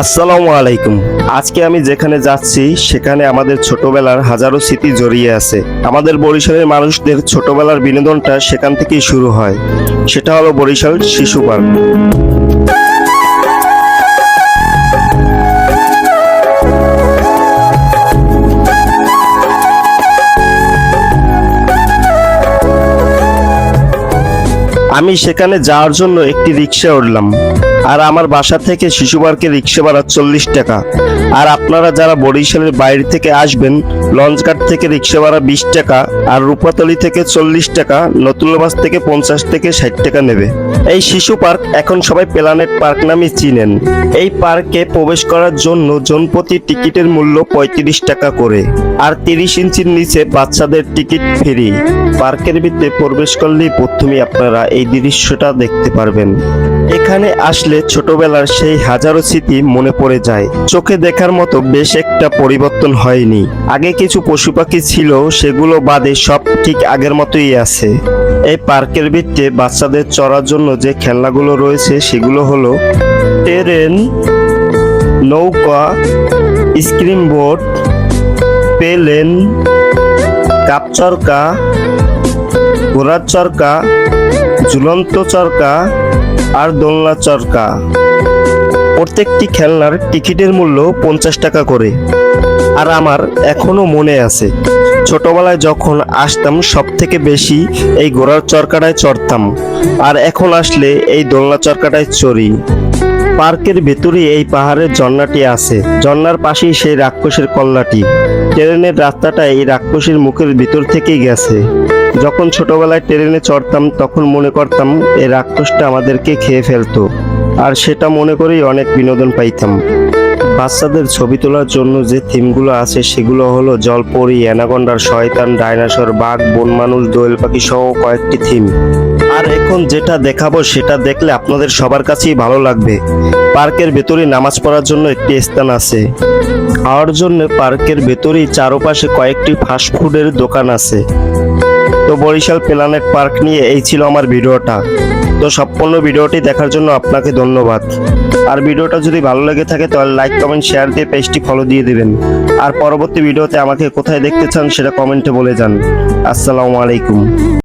আসসালামু আলাইকুম। আজকে আমি যেখানে যাচ্ছি, সেখানে আমাদের ছোটবেলার হাজারো স্মৃতি জড়িয়ে আছে। আমাদের বরিশালের মানুষদের ছোটবেলার বিনোদনটা সেখান থেকেই শুরু হয়। সেটা হলো বরিশাল শিশু পার্ক। আমি সেখানে যাওয়ার জন্য একটি রিক্সা উঠলাম। আর আমার বাসা থেকে শিশু পার্কে রিক্সা ভাড়া চল্লিশ টাকা। আর আপনারা যারা বরিশালের বাইরে থেকে আসবেন লঞ্চঘাট থেকে রিক্সা ভাড়া বিশ টাকা, আর রূপাতলি থেকে চল্লিশ টাকা নতুনবাস থেকে পঞ্চাশ থেকে ষাট টাকা নেবে। এই শিশু পার্ক এখন সবাই প্ল্যানেট পার্ক নামে চিনেন। এই পার্কে প্রবেশ করার জন্য জনপ্রতি টিকিটের মূল্য পঁয়ত্রিশ টাকা করে, আর তিরিশ ইঞ্চির নিচে বাচ্চাদের টিকিট ফ্রি। পার্কের ভিতরে প্রবেশ করলেই প্রথমেই আপনারা এই দৃশ্যটা দেখতে পারবেন। এখানে আসলে ছোটবেলার সেই হাজারো স্মৃতি মনে পড়ে যায়। চোখে দেখার মতো বেশ একটা পরিবর্তন হয়নি। আগে কিছু পশু পাখি ছিল, সেগুলো বাদে সব ঠিক আগের মতোই আছে। এই পার্কের ভিত্তিতে বাচ্চাদের চড়ার জন্য যে খেলনাগুলো রয়েছে, সেগুলো হলো ট্রেন, নৌকা, স্ক্রিন বোর্ড, পেলেন কাপচরকা ঘোড়ার চরকা, ঝুলন্ত চরকা আর দোলনা চরকা। প্রত্যেকটি খেলনার টিকিটের মূল্য পঞ্চাশ টাকা করে। আর আমার এখনও মনে আছে, ছোটবেলায় যখন আসতাম সব থেকে বেশি এই ঘোড়ার চরকাটায় চড়তাম, আর এখন আসলে এই দোলনা চরকাটায় চড়ি। পার্কের ভেতরে এই পাহাড়ের ঝর্ণাটি আছে, ঝর্ণার পাশেই সেই রাক্ষসের কল্লাটি ট্রেনের রাস্তাটা এই রাক্ষসের মুখের ভিতর থেকেই গেছে। যখন ছোটবেলায় ট্রেনে চড়তাম, তখন মনে করতাম এই রাক্ষসটা আমাদেরকে খেয়ে ফেলতো। আর সেটা মনে করেই অনেক বিনোদন পাইতাম। বাচ্চাদের ছবি তোলার জন্য যে থিমগুলো আছে, সেগুলো হলো জলপরি, অ্যানাকন্ডার, শয়তান, ডাইনোসর, বাঘ, বন মানুষ, দোয়েল পাখি সহ কয়েকটি থিম। আর এখন যেটা দেখাবো, সেটা দেখলে আপনাদের সবার কাছেই ভালো লাগবে। পার্কের ভেতরে নামাজ পড়ার জন্য একটি স্থান আছে। খাওয়ার জন্য পার্কের ভেতরেই চারপাশে কয়েকটি ফাস্টফুডের দোকান আছে। তো বরিশাল প্ল্যানেট পার্ক নিয়ে এই ছিল আমার ভিডিওটা। তো সম্পূর্ণ ভিডিওটি দেখার জন্য আপনাকে ধন্যবাদ। আর ভিডিওটা যদি ভালো লেগে থাকে তাহলে লাইক কমেন্ট শেয়ার দিয়ে পেজটি ফলো দিয়ে দিবেন। আর পরবর্তী ভিডিওতে আমাকে কোথায় দেখতে চান সেটা কমেন্টে বলে যান। আসসালামু আলাইকুম।